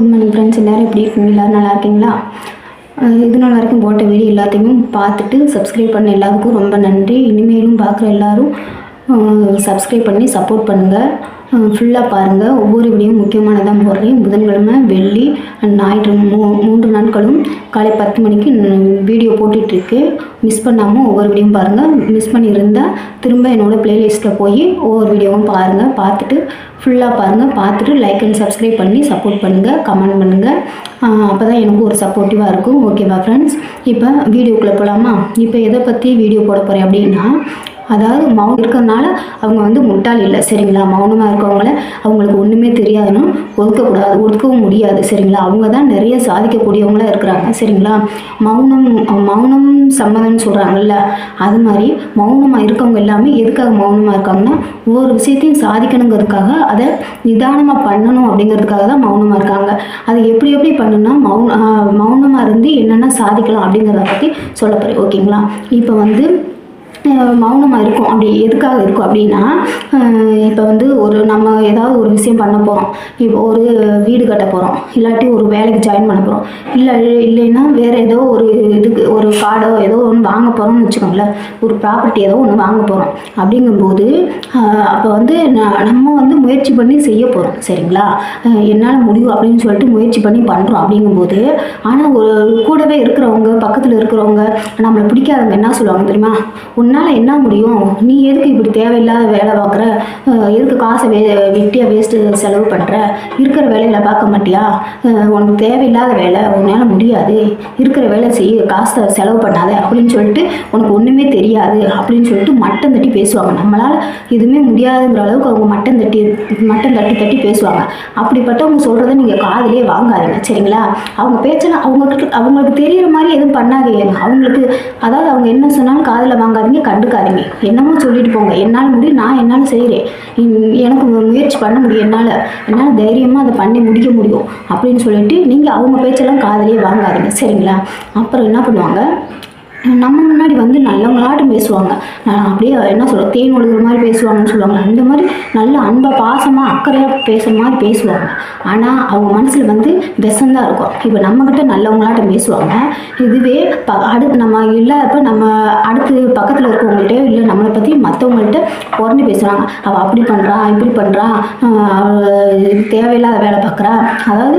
Good morning friends எல்லோரும் எப்படி இருக்கீங்க? எல்லோரும் நல்லா இருக்கீங்களா? இது நாள் வரைக்கும் போட்ட வீடியோ எல்லாத்தையும் பார்த்துட்டு சப்ஸ்கிரைப் பண்ண எல்லாத்துக்கும் ரொம்ப நன்றி. இனிமேலும் பார்க்குற எல்லாரும் சப்ஸ்கிரைப் பண்ணி சப்போர்ட் பண்ணுங்கள் ஃபுல்லாக பாருங்கள் ஒவ்வொரு வீடியும் முக்கியமானதான் போடுறேன் புதன்கிழமை வெள்ளி ஞாயிற்று மூ மூன்று நாட்களும் காலை பத்து மணிக்கு வீடியோ போட்டுட்ருக்கு மிஸ் பண்ணாமல் ஒவ்வொரு வீடியும் பாருங்கள் மிஸ் பண்ணியிருந்தால் திரும்ப என்னோடய ப்ளேலிஸ்ட்டில் போய் ஒவ்வொரு வீடியோவும் பாருங்கள் பார்த்துட்டு ஃபுல்லாக பாருங்கள் பார்த்துட்டு லைக் அண்ட் சப்ஸ்கிரைப் பண்ணி சப்போர்ட் பண்ணுங்கள் கமெண்ட் பண்ணுங்கள் அப்போ தான் எனக்கு ஒரு சப்போர்ட்டிவாக இருக்கும். ஓகேவா ஃப்ரெண்ட்ஸ் இப்போ வீடியோக்குள்ளே போகலாமா இப்போ எதை பற்றி வீடியோ போட போகிறேன் அப்படின்னா அதாவது மௌனம் இருக்கிறதுனால அவங்க வந்து முட்டாள் இல்லை சரிங்களா? மௌனமாக இருக்கவங்கள அவங்களுக்கு ஒன்றுமே தெரியாதுன்னு ஒதுக்கக்கூடாது ஒதுக்கவும் முடியாது சரிங்களா? அவங்க தான் நிறைய சாதிக்கக்கூடியவங்களாக இருக்கிறாங்க சரிங்களா? மௌனம் மௌனம் சம்மதம்னு சொல்கிறாங்கல்ல அது மாதிரி மௌனமாக இருக்கவங்க எல்லாமே எதுக்காக மௌனமாக இருக்காங்கன்னா ஒவ்வொரு விஷயத்தையும் சாதிக்கணுங்கிறதுக்காக அதை நிதானமாக பண்ணணும் அப்படிங்கிறதுக்காக தான் மௌனமாக இருக்காங்க. அதை எப்படி எப்படி பண்ணுன்னா மௌன மௌனமாக இருந்து என்னென்ன சாதிக்கலாம் அப்படிங்கிறத பற்றி சொல்ல போகிறேன் ஓகேங்களா? இப்போ வந்து மௌனமாக இருக்கும். அப்படி எதுக்காக இருக்கும் அப்படின்னா இப்போ வந்து ஒரு நம்ம ஏதாவது ஒரு விஷயம் பண்ண போகிறோம் இப்போ ஒரு வீடு கட்ட போகிறோம் இல்லாட்டி ஒரு வேலைக்கு ஜாயின் பண்ண போகிறோம் இல்லை இல்லைன்னா வேறு ஏதோ ஒரு இதுக்கு ஒரு கார்டோ ஏதோ ஒன்று வாங்க போகிறோம்னு வச்சுக்கோங்களேன் ஒரு ப்ராப்பர்ட்டி ஏதோ ஒன்று வாங்க போகிறோம் அப்படிங்கும்போது அப்போ வந்து நம்ம வந்து முயற்சி பண்ணி செய்ய போகிறோம் சரிங்களா? என்னால் முடியும் அப்படின்னு சொல்லிட்டு முயற்சி பண்ணி பண்ணுறோம் அப்படிங்கும்போது ஆனால் ஒரு கூடவே இருக்கிறவங்க பக்கத்தில் இருக்கிறவங்க நம்மளை பிடிக்காதவங்க என்ன சொல்லுவாங்க தெரியுமா? உன்னால் என்ன முடியும்? நீ எதுக்கு இப்படி தேவையில்லாத வேலை பார்க்குற? எதுக்கு காசை வே வெட்டியாக வேஸ்ட்டு செலவு பண்ணுற இருக்கிற வேலைகளை பார்க்க மாட்டியா? உனக்கு தேவையில்லாத வேலை உன்னால் முடியாது. இருக்கிற வேலை செய்ய காசை செலவு பண்ணாத அப்படின்னு சொல்லிட்டு உனக்கு ஒன்றுமே தெரியாது அப்படின்னு சொல்லிட்டு மட்டம் தட்டி பேசுவாங்க. நம்மளால் எதுவுமே முடியாதுங்கிற அளவுக்கு அவங்க மட்டம் தட்டி மட்டம் தட்டி தட்டி பேசுவாங்க. அப்படிப்பட்டவங்க சொல்கிறத நீங்கள் காதலே வாங்காதீங்க சரிங்களா? அவங்க பேச்செல்லாம் அவங்களுக்கு அவங்களுக்கு தெரியுற மாதிரி எதுவும் பண்ணாதீங்க. அவங்களுக்கு அதாவது அவங்க என்ன சொன்னாலும் காதில் வாங்காதீங்க. கண்டுக்காதீங்க. என்னமோ சொல்லிட்டு போங்க. என்னால் முடியும் நான் என்னால் செய்கிறேன் எனக்கு முயற்சி பண்ண முடியும் என்னால். என்னால் தைரியமாக அதை பண்ணி முடிக்க முடியும் அப்படின்னு சொல்லிட்டு நீங்கள் அவங்க பேச்செல்லாம் காதலியே வாங்காதீங்க. சரிங்களா? அப்புறம் என்ன பண்ணுவாங்க? நம்ம முன்னாடி வந்து நல்லவங்களாட்டும் பேசுவாங்க. அப்படியே என்ன சொல்ற தேன் ஒழுகுற மாதிரி பேசுவாங்கன்னு சொல்லுவாங்க. அந்த மாதிரி நல்ல அன்பை பாசமாக அக்கறையாக பேசுகிற மாதிரி பேசுவாங்க. ஆனால் அவங்க மனசில் வந்து விஷந்தான் இருக்கும். இப்போ நம்மக்கிட்ட நல்லவங்களாட்டம் பேசுவாங்க. இதுவே ப அடுத்து நம்ம இல்லாதப்ப நம்ம அடுத்து பக்கத்தில் இருக்கவங்கள்ட்ட இல்லை நம்மளை பற்றி மற்றவங்கள்ட்ட புறணி பேசுகிறாங்க அவள் அப்படி பண்ணுறா இப்படி பண்ணுறா அவள் தேவையில்லாத வேலை பார்க்குறா அதாவது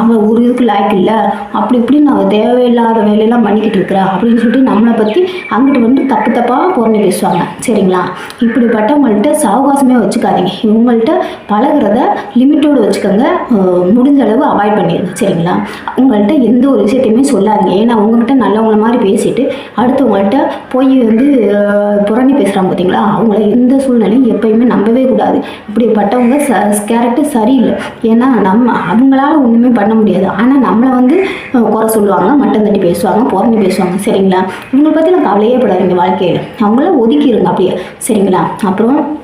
அவள் ஒரு இதுக்கு லாய்க்கு இல்லை. அப்படி இப்படின்னு அவள் தேவையில்லாத வேலையெல்லாம் பண்ணிக்கிட்டு இருக்கிறா அப்படின்னு சொல்லிட்டு நம்மளை பற்றி அங்கிட்டு வந்து தப்பு தப்பாக பொருள் பேசுவாங்க. சரிங்களா? இப்படிப்பட்டவங்கள்ட்ட சாவகாசமே வச்சுக்காதீங்க. இவங்கள்ட்ட பழகுறத லிமிட்டோடு வச்சுக்கோங்க. முடிஞ்ச அளவு அவாய்ட் பண்ணிடுங்க சரிங்களா? உங்கள்கிட்ட எந்த ஒரு விஷயத்தையுமே சொல்லாதீங்க. ஏன்னா உங்கள்கிட்ட நல்லவங்கள மாதிரி பேசிட்டு அடுத்தவங்கள்ட்ட போய் வந்து ஆஹ் புறணி பேசுகிறாங்க பார்த்தீங்களா அவங்கள எந்த சூழ்நிலையும் எப்பயுமே நம்பவே கூடாது. இப்படிப்பட்டவங்க ச கேரக்டர் சரியில்லை. ஏன்னா நம்ம அவங்களால ஒன்றுமே பண்ண முடியாது. ஆனால் நம்மளை வந்து குறை சொல்லுவாங்க மட்டம் தட்டி பேசுவாங்க புறணி பேசுவாங்க. சரிங்களா? இவங்களை பற்றிலாம் கவலையே படாதீங்க வாழ்க்கையில். அவங்கள ஒதுக்கிடுங்க அப்படியே. சரிங்களா? அப்புறம்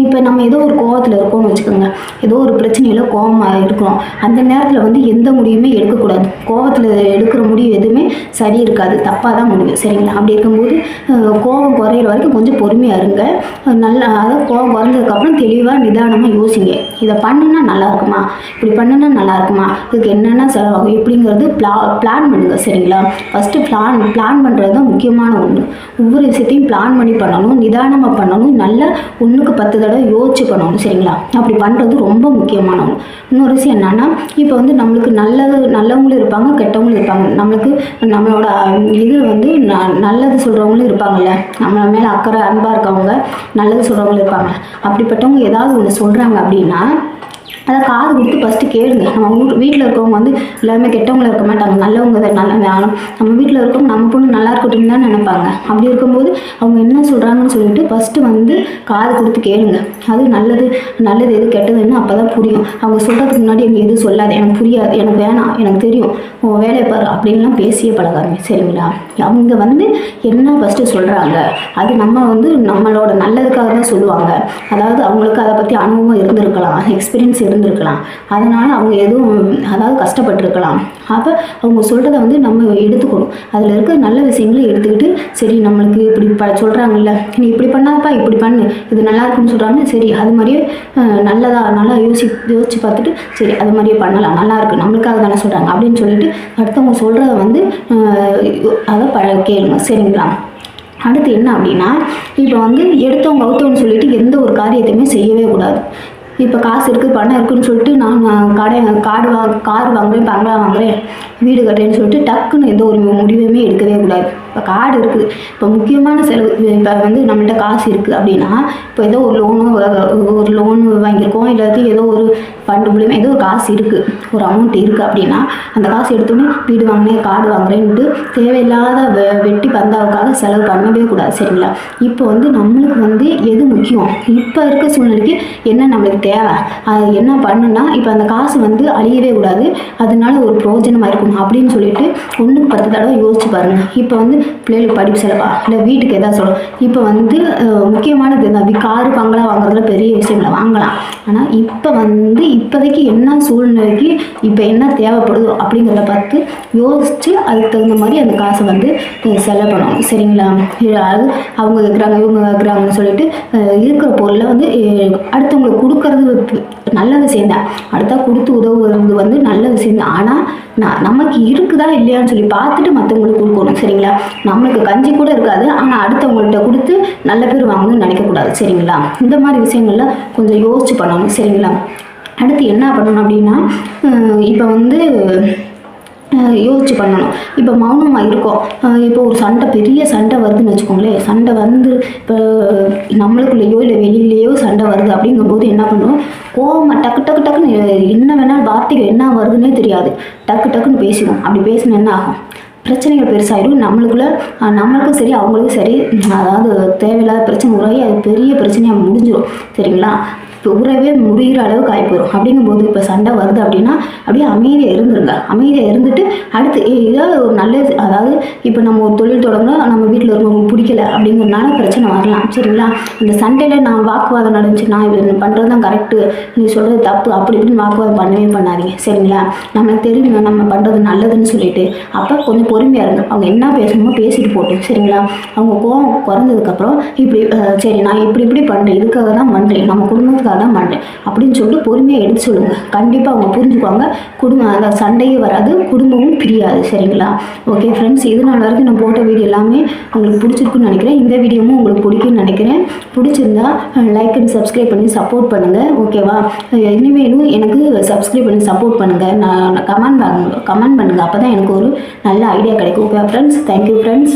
இப்போ நம்ம ஏதோ ஒரு கோவத்தில் இருக்கோம்னு வச்சுக்கோங்க. ஏதோ ஒரு பிரச்சனையில் கோவமாக இருக்கிறோம். அந்த நேரத்தில் வந்து எந்த முடிவுமே எடுக்கக்கூடாது. கோவத்தில் எடுக்கிற முடிவு எதுவுமே சரி இருக்காது. தப்பாக தான் முடியும். சரிங்களா? அப்படி இருக்கும்போது அஹ், கோவம் குறையிற வரைக்கும் கொஞ்சம் பொறுமையாக இருங்க. அஹ், நல்லா அதாவது கோவம் குறைஞ்சதுக்கப்புறம் தெளிவாக நிதானமாக யோசிங்க. இதை பண்ணுனா நல்லா இருக்குமா? இப்படி பண்ணுனா நல்லா இருக்குமா? இதுக்கு என்னென்ன செலவாகும்? எப்படிங்கிறது பிளா பிளான் பண்ணுங்க. சரிங்களா? ஃபஸ்ட்டு பிளான் பிளான் பண்ணுறது தான் முக்கியமான ஒன்று ஒவ்வொரு விஷயத்தையும் பிளான் பண்ணி பண்ணணும். நிதானமாக பண்ணணும். நல்ல ஒன்றுக்கு பத்து தடவை யோசிச்சு பண்ணணும் சரிங்களா? அப்படி பண்ணுறது ரொம்ப முக்கியமான ஒன்று இன்னொரு விஷயம் என்னன்னா இப்போ வந்து நம்மளுக்கு நல்லது நல்லவங்களும் இருப்பாங்க கெட்டவங்களும் இருப்பாங்க. நம்மளுக்கு நம்மளோட இது வந்து ந- நல்லது சொல்கிறவங்களும் இருப்பாங்கல்ல? நம்ம மேலே அக்கறை அன்பாக இருக்கவங்க நல்லது சொல்கிறவங்களும் இருப்பாங்க. அப்படிப்பட்டவங்க ஏதாவது ஒன்று சொல்கிறாங்க அப்படின்னா அதை காது கொடுத்து ஃபஸ்ட்டு கேளுங்க. நம்ம ஊர் வீட்டில் இருக்கவங்க வந்து எல்லாருமே கெட்டவங்கள இருக்க மாட்டாங்க. நல்லவங்க தான் நல்ல வேணும் நம்ம வீட்டில் இருக்கவங்க நம்ம பொண்ணு நல்லா இருக்கட்டும் தான் நினைப்பாங்க. அப்படி இருக்கும்போது அவங்க என்ன சொல்கிறாங்கன்னு சொல்லிட்டு ஃபஸ்ட்டு வந்து காது கொடுத்து கேளுங்க. அது நல்லது நல்லது எது கெட்டதுன்னு அப்போ தான் புரியும். அவங்க சொல்கிறதுக்கு முன்னாடி எனக்கு எதுவும் சொல்லாது எனக்கு புரியாது எனக்கு வேணாம் எனக்கு தெரியும். உன் வேலையை பாரு அப்படின்லாம் பேசியே பழகாதீங்க சரிங்களா? அவங்க வந்து என்ன ஃபஸ்ட்டு சொல்கிறாங்க அது நம்ம வந்து நம்மளோட நல்லதுக்காக தான் சொல்லுவாங்க. அதாவது அவங்களுக்கு அதை பற்றி அனுபவம் இருந்திருக்கலாம் எக்ஸ்பீரியன்ஸ் இருந்திருக்கலாம். அதனால் அவங்க எதுவும் அதாவது கஷ்டப்பட்டிருக்கலாம். அப்போ அவங்க சொல்கிறத வந்து நம்ம எடுத்துக்கணும். அதில் இருக்க நல்ல விஷயங்களை எடுத்துக்கிட்டு சரி நம்மளுக்கு இப்படி ப சொல்கிறாங்கல்ல நீ இப்படி பண்ணாதப்பா இப்படி பண்ணு இது நல்லா இருக்குன்னு சொல்கிறாங்க சரி அது மாதிரியே நல்லதாக நல்லா யோசி யோசிச்சு பார்த்துட்டு சரி அது மாதிரியே பண்ணலாம். நல்லா நம்மளுக்காக தானே சொல்கிறாங்க அப்படின்னு சொல்லிட்டு அடுத்தவங்க சொல்கிறத வந்து அதை ப கேளுங்க. சரிங்களா? அடுத்து என்ன அப்படின்னா இப்போ வந்து எடுத்தவங்க அவுத்தவங்க சொல்லிட்டு எந்த ஒரு காரியத்தையுமே செய்யவே கூடாது. இப்போ காசு இருக்குது பணம் இருக்குதுன்னு சொல்லிட்டு நான் கடை காடு வா கார் வாங்குறேன் பங்களா வாங்குறேன் வீடு கட்டுறேன்னு சொல்லிட்டு டக்குன்னு எந்த ஒரு முடிவுமே எடுக்கவே கூடாது. இப்போ காடு இருக்குது இப்போ முக்கியமான செலவு இப்போ வந்து நம்மள்ட்ட காசு இருக்குது அப்படின்னா இப்போ ஏதோ ஒரு லோனு ஒரு லோன் வாங்கியிருக்கோம் இல்லாட்டி ஏதோ ஒரு ஃபண்டு மூலியமாக ஏதோ ஒரு காசு இருக்குது ஒரு அமௌண்ட் இருக்குது அப்படின்னா அந்த காசு எடுத்தோன்னே வீடு வாங்கினேன் காடு வாங்குறேன்ட்டு தேவையில்லாத வெ வெட்டி பந்தாவுக்காக செலவு பண்ணவே கூடாது சரிங்களா? இப்போ வந்து நம்மளுக்கு வந்து எது முக்கியம்? இப்போ இருக்க சூழ்நிலைக்கு என்ன நம்மளுக்கு தேவை? அது என்ன பண்ணுன்னா இப்போ அந்த காசு வந்து அழியவே கூடாது. அதனால ஒரு பிரயோஜனமாக இருக்கும் அப்படின்னு சொல்லிட்டு ஒன்றுக்கு பத்து தடவை யோசிச்சு பாருங்கள் இப்போ வந்து பிள்ளைகளுக்கு படிப்பு செலவா? இல்லை வீட்டுக்கு எதாவது சொல்லணும் இப்போ வந்து முக்கியமானது இந்த காரு பங்களா வாங்குறதுல பெரிய விஷயங்களை வாங்கலாம். ஆனால் இப்போ வந்து இப்போதைக்கு என்ன சூழ்நிலைக்கு இப்போ என்ன தேவைப்படுதோ அப்படிங்கிறத பார்த்து யோசித்து அதுக்கு தகுந்த மாதிரி அந்த காசை வந்து செலவு பண்ணணும் சரிங்களா? அது அவங்க இருக்கிறாங்க இவங்க இருக்கிறாங்கன்னு சொல்லிட்டு இருக்கிற பொருளை வந்து அடுத்தவங்களுக்கு கொடுக்கறது நல்ல விஷயம் தான். அடுத்தா கொடுத்து உதவுறது வந்து நல்ல விஷயம் தான். ஆனால் நான் நமக்கு இருக்குதா இல்லையான்னு சொல்லி பார்த்துட்டு மற்றவங்களுக்கு கொடுக்கணும். சரிங்களா? நம்மளுக்கு கஞ்சி கூட இருக்காது. ஆனால் அடுத்தவங்கள்ட்ட கொடுத்து நல்ல பேர் வாங்கணும்னு நினைக்கக்கூடாது. சரிங்களா? இந்த மாதிரி விஷயங்கள்லாம் கொஞ்சம் யோசிச்சு பண்ணணும். சரிங்களா? அடுத்து என்ன பண்ணணும் அப்படின்னா இப்போ வந்து யோசிச்சு பண்ணணும். இப்போ மௌனமாக இருக்கோம். இப்போ ஒரு சண்டை பெரிய சண்டை வருதுன்னு வச்சுக்கோங்களேன். சண்டை வந்து இப்போ நம்மளுக்குள்ளேயோ இல்லை வெளியிலேயோ சண்டை வருது அப்படிங்கும்போது என்ன பண்ணுவோம்? கோவமாக டக்கு டக்கு டக்குன்னு என்ன வேணாலும் வார்த்தைகள் என்ன வருதுன்னே தெரியாது. டக்கு டக்குன்னு பேசுவோம். அப்படி பேசினா என்ன ஆகும்? பிரச்சனைகள் பெருசாயிடும். நம்மளுக்குள்ள நம்மளுக்கும் சரி அவங்களுக்கும் சரி அதாவது தேவையில்லாத பிரச்சனை உருவாகி அது பெரிய பிரச்சனையாக முடிஞ்சிடும் சரிங்களா? இப்போ உறவே முடிகிற அளவுக்கு ஆகிப்போயிடும் அப்படிங்கும்போது இப்போ சண்டை வருது அப்படின்னா அப்படியே அமைதியாக இருந்துருங்க. அமைதியாக இருந்துட்டு அடுத்து ஏதாவது ஒரு நல்ல அதாவது இப்போ நம்ம ஒரு தொழில் தொடங்கினா நம்ம வீட்டில் இருக்கவங்களுக்கு பிடிக்கல அப்படிங்கிறதுனால பிரச்சனை வரலாம். சரிங்களா? இந்த சண்டையில் நான் வாக்குவாதம் நடந்துச்சு நான் இது பண்ணுறது தான் கரெக்டு நீ சொல்கிறது தப்பு அப்படி இப்படின்னு வாக்குவாதம் பண்ணவே பண்ணாதீங்க. சரிங்களா? நம்மளுக்கு தெரியும் நம்ம பண்ணுறது நல்லதுன்னு சொல்லிட்டு அப்போ கொஞ்சம் பொறுமையாக இருங்க. அவங்க என்ன பேசணுமோ பேசிட்டு போட்டோம் சரிங்களா? அவங்க கோவம் குறைஞ்சதுக்கப்புறம் இப்படி சரி நான் இப்படி இப்படி பண்ணுறேன் இதுக்காக தான் பண்ணுறேன் நம்ம குடும்பத்துக்காக தான் பண்ணுறேன் அப்படின்னு சொல்லிட்டு பொறுமையாக எடுத்து சொல்லுங்கள் கண்டிப்பாக அவங்க புரிஞ்சுக்குவாங்க. குடும்பம் அதாவது சண்டையே வராது. குடும்பமும் பிரியாது சரிங்களா? ஓகே ஃப்ரெண்ட்ஸ் இது நாள் வரைக்கும் நான் போட்ட வீடியோ எல்லாமே உங்களுக்கு பிடிச்சிருக்குன்னு நினைக்கிறேன். இந்த வீடியோவும் உங்களுக்கு பிடிக்கும்னு நினைக்கிறேன். பிடிச்சிருந்தா லைக் அண்ட் சப்ஸ்கிரைப் பண்ணி சப்போர்ட் பண்ணுங்கள் ஓகேவா இனிமேலும் எனக்கு சப்ஸ்கிரைப் பண்ணி சப்போர்ட் பண்ணுங்கள் நான் கமெண்ட் கமெண்ட் பண்ணுங்கள் அப்போ தான் எனக்கு ஒரு நல்ல ஐடியா கிடைக்கும். Okay friends thank you friends